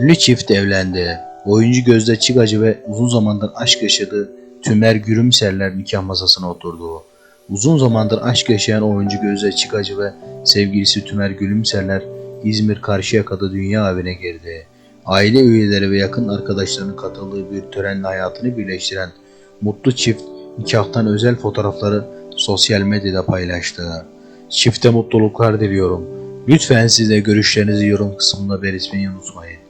Ünlü çift evlendi. Oyuncu Gözde Çigacı ve uzun zamandır aşk yaşadığı Tümer Gürümserler nikah masasına oturdu. Uzun zamandır aşk yaşayan oyuncu Gözde Çigacı ve sevgilisi Tümer Gülümserler İzmir Karşıyaka'da dünya evine girdi. Aile üyeleri ve yakın arkadaşlarının katıldığı bir törenle hayatını birleştiren mutlu çift nikahtan özel fotoğrafları sosyal medyada paylaştı. Çifte mutluluklar diliyorum. Lütfen siz de görüşlerinizi yorum kısmında belirtmeyi unutmayın.